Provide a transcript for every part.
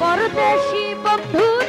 পরদেশি বন্ধুরে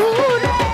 দূর